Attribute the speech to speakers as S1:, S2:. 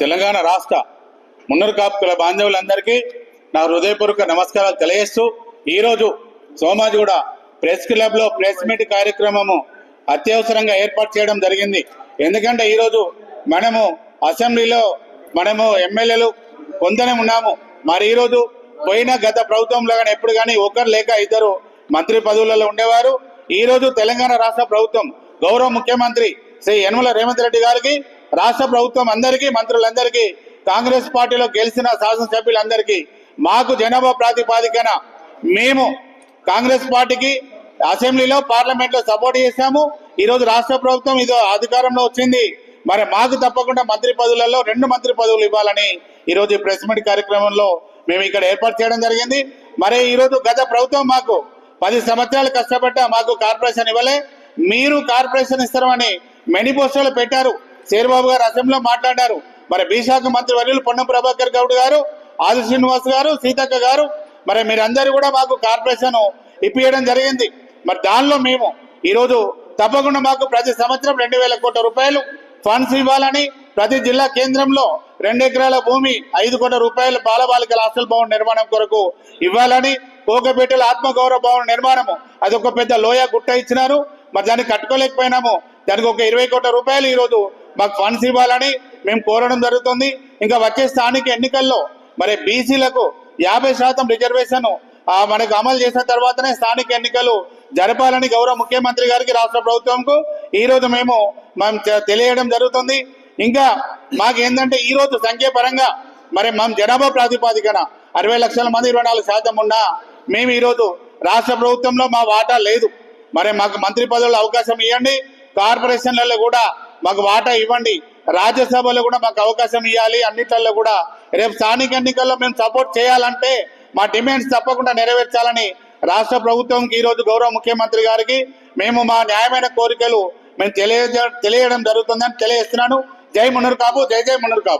S1: తెలంగాణ రాష్ట్ర మున్నరు కాపు బాంధవులందరికీ నా హృదయపూర్వక నమస్కారాలు తెలియజేస్తూ ఈరోజు సోమాజిగూడ ప్రెస్ క్లబ్లో ప్రెస్ మీట్ కార్యక్రమము అత్యవసరంగా ఏర్పాటు చేయడం జరిగింది. ఎందుకంటే ఈరోజు మనము అసెంబ్లీలో మనము ఎమ్మెల్యేలు కొందనే ఉన్నాము. మరి ఈరోజు పోయిన గత ప్రభుత్వంలో కానీ ఎప్పుడు కానీ ఒకరు లేక ఇద్దరు మంత్రి పదవులలో ఉండేవారు. ఈ రోజు తెలంగాణ రాష్ట్ర ప్రభుత్వం గౌరవ ముఖ్యమంత్రి శ్రీ యనమల రేవంత్ రెడ్డి గారికి రాష్ట్ర ప్రభుత్వం అందరికీ మంత్రులందరికీ కాంగ్రెస్ పార్టీలో గెలిచిన శాసనసభ్యులందరికీ మాకు జనాభా ప్రాతిపాదికన మేము కాంగ్రెస్ పార్టీకి అసెంబ్లీలో పార్లమెంట్లో సపోర్ట్ చేశాము. ఈరోజు రాష్ట్ర ప్రభుత్వం ఇది అధికారంలో వచ్చింది. మరి మాకు తప్పకుండా మంత్రి పదవులలో రెండు మంత్రి పదవులు ఇవ్వాలని ఈరోజు ప్రెస్ మీట్ కార్యక్రమంలో మేము ఇక్కడ ఏర్పాటు చేయడం జరిగింది. మరి ఈరోజు గత ప్రభుత్వం మాకు పది సంవత్సరాలు కష్టపడ్డ మాకు కార్పొరేషన్ ఇవ్వలే. మీరు కార్పొరేషన్ ఇస్తారని మేనిఫెస్టోలో పెట్టారు. శేర్బాబు గారు అసెంబ్లీలో మాట్లాడారు. మరి బీశాఖ మంత్రి వర్యులు పొన్నం ప్రభాకర్ గౌడ్ గారు ఆది శ్రీనివాస్ గారు సీతక్క గారు మరి మీరందరూ కూడా మాకు కార్పొరేషన్ ఇప్పియడం జరిగింది. మరి దానిలో మేము ఈరోజు తప్పకుండా మాకు ప్రతి సంవత్సరం రెండు వేల కోట్ల రూపాయలు ఫండ్స్ ఇవ్వాలని ప్రతి జిల్లా కేంద్రంలో రెండు ఎకరాల భూమి ఐదు కోట్ల రూపాయలు బాలబాలికల హాస్టల్ భవన్ నిర్మాణం కొరకు ఇవ్వాలని కోకపేటల ఆత్మగౌరవ భవన్ నిర్మాణము. అది ఒక పెద్ద లోయ గుట్ట ఇచ్చినారు. మరి దాన్ని కట్టుకోలేకపోయినాము. దానికి ఒక ఇరవై కోట్ల రూపాయలు ఈరోజు మాకు ఫండ్స్ ఇవ్వాలని మేము కోరడం జరుగుతుంది. ఇంకా వచ్చే స్థానిక ఎన్నికల్లో మరి బీసీలకు యాభై శాతం రిజర్వేషన్ మనకు అమలు చేసిన తర్వాతనే స్థానిక ఎన్నికలు జరపాలని గౌరవ ముఖ్యమంత్రి గారికి రాష్ట్ర ప్రభుత్వంకు ఈ రోజు మేము మేము తెలియడం జరుగుతుంది. ఇంకా మాకు ఏంటంటే ఈ రోజు సంఖ్యాపరంగా మరి మనం జనాభా ప్రాతిపాదికన అరవై లక్షల మంది ఇరవై నాలుగు శాతం ఉన్నా మేము ఈరోజు రాష్ట్ర ప్రభుత్వంలో మా వాటా లేదు. మరి మాకు మంత్రి పదవుల అవకాశం ఇవ్వండి. కార్పొరేషన్లలో కూడా మాకు వాటా ఇవ్వండి. రాజ్యసభలో కూడా మాకు అవకాశం ఇవ్వాలి అన్నిట్లలో కూడా రేపు స్థానిక ఎన్నికల్లో మేము సపోర్ట్ చేయాలంటే మా డిమాండ్స్ తప్పకుండా నెరవేర్చాలని రాష్ట్ర ప్రభుత్వంకి ఈ రోజు గౌరవ ముఖ్యమంత్రి గారికి మేము మా న్యాయమైన కోరికలు మేము తెలియజే తెలియడం జరుగుతుందని తెలియజేస్తున్నాను. జై మున్నూరు కాపు జై జై మున్నూరు కాపు.